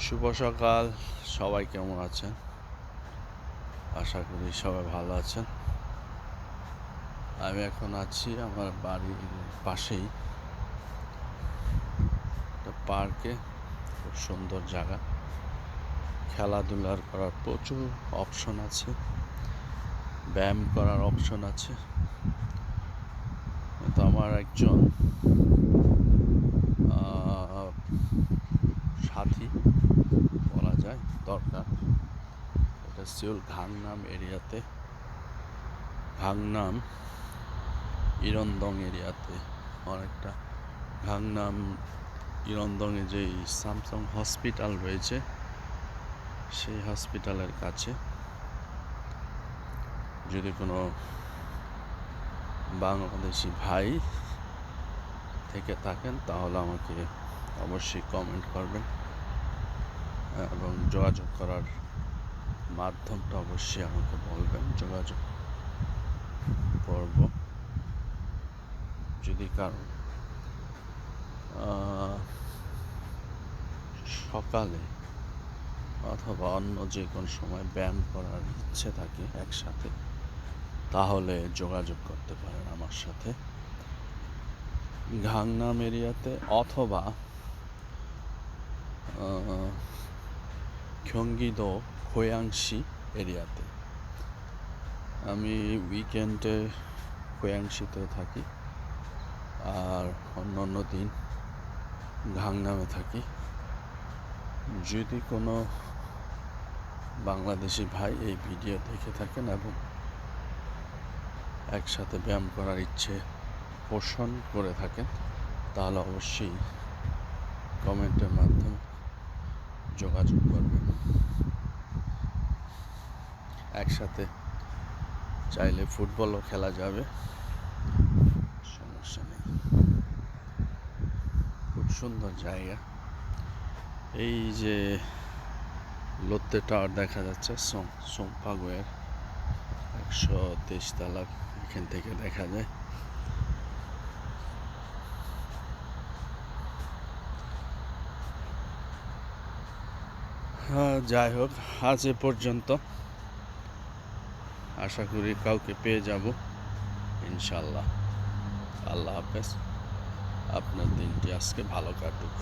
শুভ সকাল। সবাই কেমন আছেন? আশা করি সবাই ভালো আছেন। আমি এখন আছি আমার বাড়ির পাশেই। পার্কে, খুব সুন্দর জায়গা। খেলাধুলার করার প্রচুর অপশন আছে। ব্যায়াম করার অপশন আছে। তো আমার একজন সাথী যায়, দরকার। এটা সিউল ঘাংনাম এরিয়াতে। ঘাংনাম ইরন্দং এরিয়াতে। অনেকটা ঘাংনাম ইরন্দংয়ে যে স্যামসাং হসপিটাল রয়েছে, সেই হসপিটালের কাছে। যদি কোনো বাংলাদেশি ভাই থেকে থাকেন, তাহলে আমাকে অবশ্যই কমেন্ট করবেন। এবং যোগাযোগ করার মাধ্যমটা অবশ্যই আমাকে বলবেন, যোগাযোগ করব। যদি কারণ সকালে অথবা অন্য যে কোনো সময় ব্যায়াম করার ইচ্ছে থাকে একসাথে, তাহলে যোগাযোগ করতে পারেন আমার সাথে। ঘাংনাম এরিয়াতে অথবা ক্ষঙ্গিদো খোয়াংশি এরিয়াতে আমি উইকেন্ডে খোয়াংশিতে থাকি, আর অন্য অন্য দিন ঘাংনামে থাকি। যদি কোনো বাংলাদেশি ভাই এই ভিডিও দেখে থাকেন এবং একসাথে ব্যায়াম করার ইচ্ছে পোষণ করে থাকেন, তাহলে অবশ্যই কমেন্টের মাধ্যমে যোগাযোগ করবেন একসাথে চাইলে ফুটবলও খেলা যাবে। সমস্যা নেই। খুব সুন্দর জায়গা। এই যে লোত্তে টাওয়ার দেখা যাচ্ছে, সোম, সোমপাগোয়ের একশো তেইশ তালা এখান থেকে দেখা যায়। যাই হোক, আজ এ পর্যন্ত। আশা করি কাউকে পেয়ে যাব ইনশাল্লাহ আল্লাহ হাফেজ। আপনার দিনটি আজকে ভালো কাটুক।